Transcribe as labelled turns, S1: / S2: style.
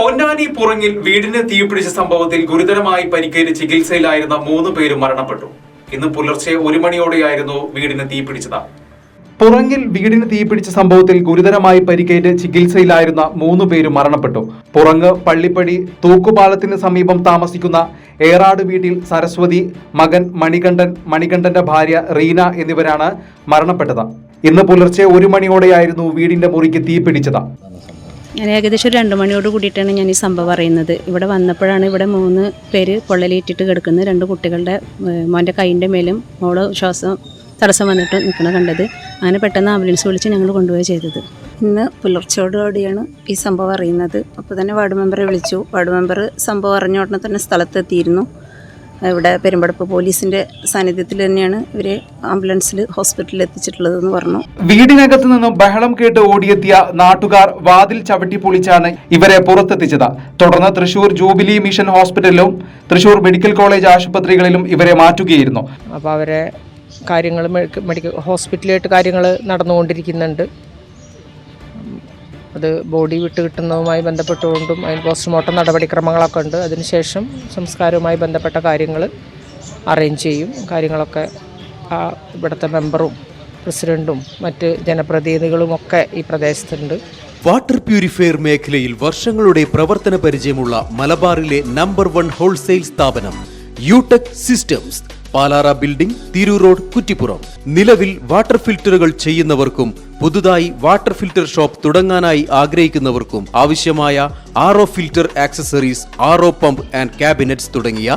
S1: പൊന്നാനി പുറങ്ങിൽ വീടിന് തീപിടിച്ച സംഭവത്തിൽ ഗുരുതരമായി പരിക്കേറ്റ് ചികിത്സയിലായിരുന്ന മൂന്ന് പേരും മരണപ്പെട്ടു ഇന്ന് പുലർച്ചെ ഒരു മണിയോടെയായിരുന്നു വീടിന് തീപിടിച്ചത് പുറങ്ങിൽ വീടിന് തീപിടിച്ച സംഭവത്തിൽ ഗുരുതരമായി പരിക്കേറ്റ് ചികിത്സയിലായിരുന്ന മൂന്ന് പേരും മരണപ്പെട്ടു പുറങ്ങ് പള്ളിപ്പടി തൂക്കുപാലത്തിന് സമീപം താമസിക്കുന്ന ഏറാട് വീട്ടിൽ സരസ്വതി മകൻ മണികണ്ഠൻ മണികണ്ഠന്റെ ഭാര്യ റീന എന്നിവരാണ് മരണപ്പെട്ടത് ഇന്ന് പുലർച്ചെ ഒരു മണിയോടെയായിരുന്നു വീടിന്റെ മുറിക്ക് തീപിടിച്ചത്
S2: ഞാൻ ഏകദേശം ഒരു രണ്ട് മണിയോട് കൂടിയിട്ടാണ് ഞാൻ ഈ സംഭവം അറിയുന്നത് ഇവിടെ വന്നപ്പോഴാണ് ഇവിടെ മൂന്ന് പേര് പൊള്ളലേറ്റിട്ട് കിടക്കുന്നത് രണ്ട് കുട്ടികളുടെ മോൻ്റെ കൈൻ്റെ മേലും മോള് ശ്വാസം തടസ്സം വന്നിട്ട് നിൽക്കണം കണ്ടത് അങ്ങനെ പെട്ടെന്ന് ആംബുലൻസ് വിളിച്ച് ഞങ്ങൾ കൊണ്ടുപോയി ചെയ്തത് ഇന്ന് പുലർച്ചയോടുകൂടിയാണ് ഈ സംഭവം അറിയുന്നത് അപ്പോൾ തന്നെ വാർഡ് മെമ്പറെ വിളിച്ചു വാർഡ് മെമ്പർ സംഭവം അറിഞ്ഞ ഉടനെ തന്നെ സ്ഥലത്തെത്തിയിരുന്നു ഇവിടെ പെരുമ്പടപ്പ് പോലീസിന്റെ സാന്നിധ്യത്തിൽ തന്നെയാണ് ഇവരെ ആംബുലൻസിൽ ഹോസ്പിറ്റലിൽ എത്തിച്ചിട്ടുള്ളതെന്ന് പറഞ്ഞു
S1: വീടിനകത്ത് നിന്നും ബഹളം കേട്ട് ഓടിയെത്തിയ നാട്ടുകാർ വാതിൽ ചവിട്ടി പൊളിച്ചാണ് ഇവരെ പുറത്തെത്തിച്ചത് തുടർന്ന് തൃശൂർ ജൂബിലി മിഷൻ ഹോസ്പിറ്റലിലും തൃശൂർ മെഡിക്കൽ കോളേജ് ആശുപത്രികളിലും ഇവരെ മാറ്റുകയായിരുന്നു
S2: അപ്പോൾ അവരെ കാര്യങ്ങൾ മെഡിക്കൽ ഹോസ്പിറ്റലായിട്ട് കാര്യങ്ങൾ നടന്നുകൊണ്ടിരിക്കുന്നുണ്ട് അത് ബോഡി വിട്ട് കിട്ടുന്നതുമായി ബന്ധപ്പെട്ടുകൊണ്ടും അതിൽ പോസ്റ്റ്മോർട്ടം നടപടിക്രമങ്ങളൊക്കെ ഉണ്ട് അതിനുശേഷം സംസ്കാരവുമായി ബന്ധപ്പെട്ട കാര്യങ്ങൾ അറേഞ്ച് ചെയ്യും കാര്യങ്ങളൊക്കെ ആ ഇവിടുത്തെ മെമ്പറും പ്രസിഡന്റും മറ്റ് ജനപ്രതിനിധികളും ഒക്കെ ഈ പ്രദേശത്തുണ്ട്
S1: വാട്ടർ പ്യൂരിഫയർ മേഖലയിൽ വർഷങ്ങളുടെ പ്രവർത്തന പരിചയമുള്ള മലബാറിലെ നമ്പർ വൺ ഹോൾസെയിൽ സ്ഥാപനം Utech systems Palara building Tirur road Kuttippuram നിലവിൽ വാട്ടർ ഫിൽറ്ററുകൾ ചെയ്യുന്നവർക്കും പുതുതായി വാട്ടർ ഫിൽറ്റർ ഷോപ്പ് തുടങ്ങാനായി ആഗ്രഹിക്കുന്നവർക്കും ആവശ്യമായ R filter accessories R pump and cabinets തുടങ്ങിയ